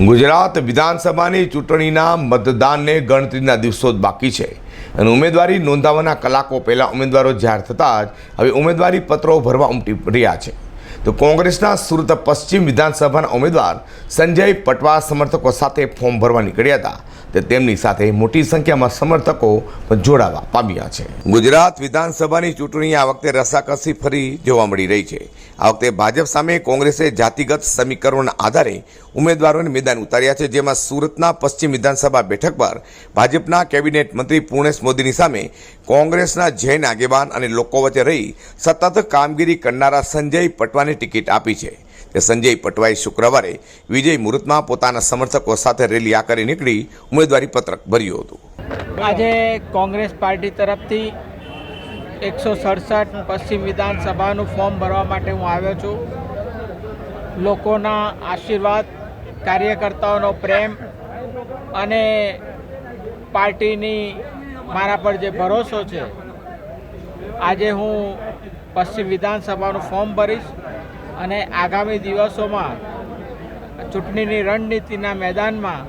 ગુજરાત વિધાનસભાની ચૂંટણીના મતદાનને ગણતરીના દિવસો જ બાકી છે. અને ઉમેદવારી નોંધાવવાના કલાકો પહેલાં ઉમેદવારો જાહેર થતાં જ હવે ઉમેદવારી પત્રો ભરવા ઉમટી રહ્યા છે. તો કોંગ્રેસના સુરત પશ્ચિમ વિધાનસભાના ઉમેદવાર સંજય પટવા સમર્થકો સાથે ફોર્મ ભરવા નીકળ્યા હતા. તે તેમની સાથે મોટી સંખ્યામાં સમર્થકો જોડાવા પામ્યા છે. ગુજરાત વિધાનસભાની ચૂંટણી આ વખતે રસાકસી ફરી જોવા મળી રહી છે. આ વખતે ભાજપ સામે કોંગ્રેસે જાતિગત સમીકરણોના આધારે ઉમેદવારોને મેદાન ઉતાર્યા છે, જેમાં સુરતના પશ્ચિમ વિધાનસભા બેઠક પર ભાજપના કેબિનેટ મંત્રી પૂર્ણેશ મોદીની સામે કોંગ્રેસના જૈન આગેવાન અને લોકો વચ્ચે રહી સતત કામગીરી કરનારા સંજય પટવાને ટિકિટ આપી છે. તે સંજય પટવાઈ શુક્રવારે વિજય મુહૂર્તમાં પોતાના સમર્થકો સાથે રેલી આ કરી નીકળી ઉમેદવારી પત્રક ભર્યું હતું. આજે કોંગ્રેસ પાર્ટી તરફથી એકસો સડસઠ પશ્ચિમ વિધાનસભાનું ફોર્મ ભરવા માટે હું આવ્યો છું. લોકોના આશીર્વાદ, કાર્યકર્તાઓનો પ્રેમ અને પાર્ટીની મારા પર જે ભરોસો છે, આજે હું પશ્ચિમ વિધાનસભાનું ફોર્મ ભરીશ. અને આગામી દિવસોમાં ચૂંટણીની રણનીતિના મેદાનમાં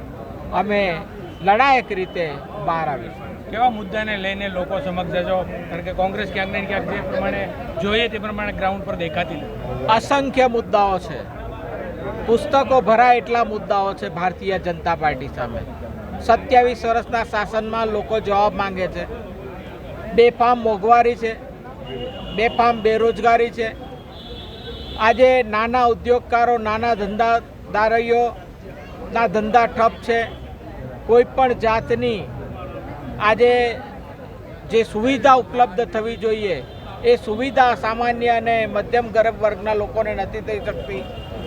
અમે લડાયક રીતે બહાર આવીશું. કેવા મુદ્દાને લઈને લોકો સમક્ષ જજો? કારણ કે કોંગ્રેસ ક્યાંક ને ક્યાંક જે પ્રમાણે જોઈએ તે પ્રમાણે ગ્રાઉન્ડ પર દેખાતી નથી. અસંખ્ય મુદ્દાઓ છે. પુસ્તકો ભરાય એટલા મુદ્દાઓ છે ભારતીય જનતા પાર્ટી સામે. સત્યાવીસ વર્ષના શાસનમાં લોકો જવાબ માંગે છે. બેફામ મોંઘવારી છે. બેફામ બેરોજગારી છે. આજે નાના ઉદ્યોગકારો, નાના ધંધાદારીઓના ધંધા ઠપ છે. કોઈ પણ જાતની આજે જે સુવિધા ઉપલબ્ધ થવી જોઈએ, એ સુવિધા સામાન્ય અને મધ્યમ ગરીબ વર્ગના લોકોને નથી થઈ શકતી.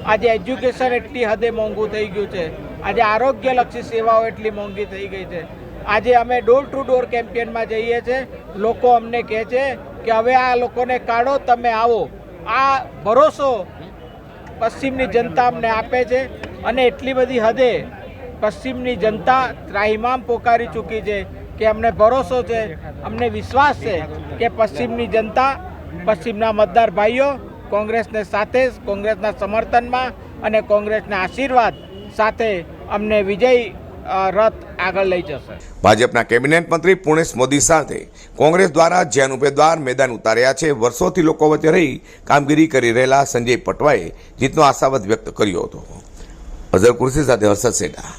આજે એજ્યુકેશન એટલી હદે મોંઘું થઈ ગયું છે. આજે આરોગ્યલક્ષી સેવાઓ એટલી મોંઘી થઈ ગઈ છે. આજે અમે ડોર ટુ ડોર કેમ્પેનમાં જઈએ છીએ લોકો અમને કહે છે કે, હવે આ લોકોને કાઢો, તમે આવો. આ ભરોસો પશ્ચિમની જનતા અમને આપે છે અને એટલી બધી હદે પશ્ચિમની જનતા ત્રાહિમામ પોકારી ચૂકી છે કે અમને ભરોસો છે, અમને વિશ્વાસ છે કે પશ્ચિમની જનતા, પશ્ચિમના મતદાર ભાઈઓ, કોંગ્રેસને સાથે, કોંગ્રેસના સમર્થનમાં અને કોંગ્રેસના આશીર્વાદ સાથે અમને વિજય રથ આગળ લઈ જશે. ભાજપના કેબિનેટ મંત્રી પુણેશ મોદી સાથે કોંગ્રેસ દ્વારા જૈન ઉમેદવાર મેદાન ઉતાર્યા છે. વર્ષોથી લોકો વચ્ચે રહી કામગીરી કરી રહેલા સંજય પટવાએ જીતનો આશાવાદ વ્યક્ત કર્યો હતો. અઝર કુર્સી સાથે હર્ષદ સેઠા